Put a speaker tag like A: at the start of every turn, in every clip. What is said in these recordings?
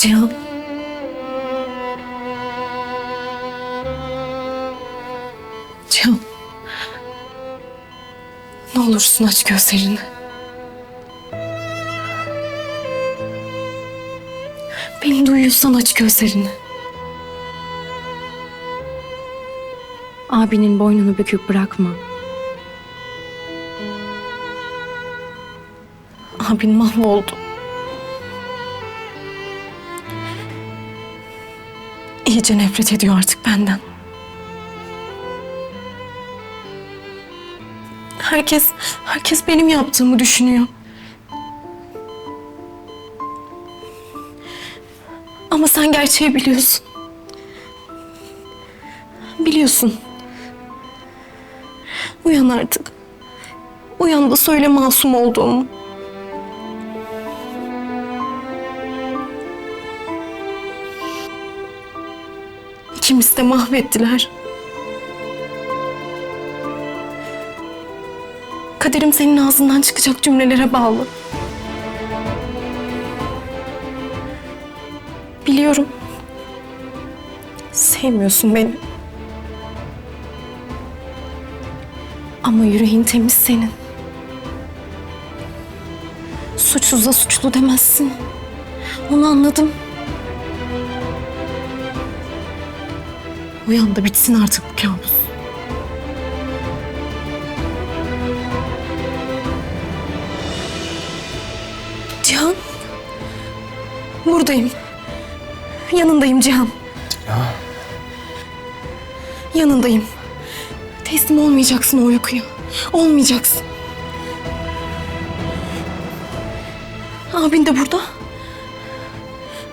A: Cihan. Cihan. Ne olursun aç gözlerini. Beni duyuyorsan aç gözlerini. Abinin boynunu büküp bırakma. Abin mahvoldu. İyice nefret ediyor artık benden. Herkes, herkes benim yaptığımı düşünüyor. Ama sen gerçeği biliyorsun. Biliyorsun. Uyan artık. Uyan da söyle masum olduğumu. İkimiz de mahvettiler. Kaderim senin ağzından çıkacak cümlelere bağlı. Biliyorum. Sevmiyorsun beni. Ama yüreğin temiz senin. Suçsuza suçlu demezsin. Onu anladım. Uyan da bitsin artık bu kabus. Cihan. Buradayım. Yanındayım Cihan. Yanındayım. Teslim olmayacaksın o uykuya. Olmayacaksın. Abin de burada.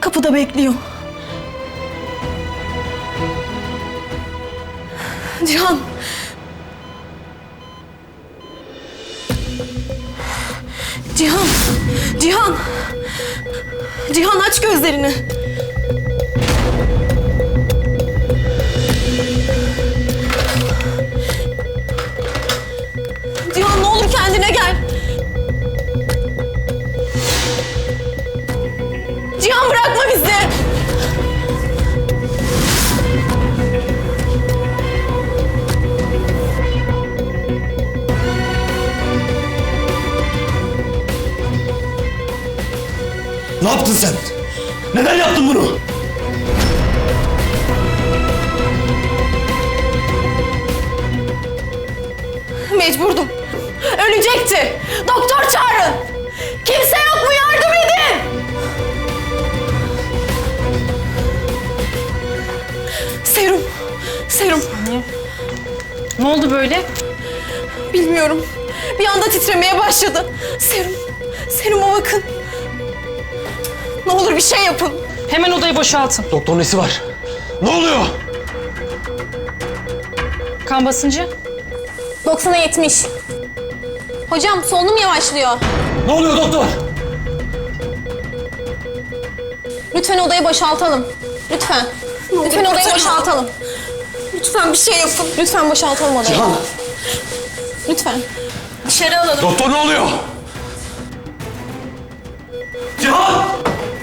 A: Kapıda bekliyor. Cihan. Cihan. Cihan. Cihan aç gözlerini.
B: Ne yaptın sen? Neden yaptın bunu?
A: Mecburdum. Ölecekti. Doktor çağırın. Kimse yok mu yardım edin. Serum. Serum.
C: Ne oldu böyle?
A: Bilmiyorum. Bir anda titremeye başladı. Serum. Seruma bakın. Ne olur bir şey yapın.
C: Hemen odayı boşaltın.
B: Doktor nesi var? Ne oluyor?
C: Kan basıncı.
D: 90'a 70. Hocam solunum yavaşlıyor.
B: Ne oluyor doktor?
D: Lütfen odayı boşaltalım. Lütfen. Lütfen odayı
A: kurtarın.
D: boşaltalım.
A: Lütfen bir şey yapın.
D: Lütfen boşaltalım odayı.
B: Cihan!
D: Lütfen.
A: Dışarı alalım.
B: Doktor ne oluyor? Cihan!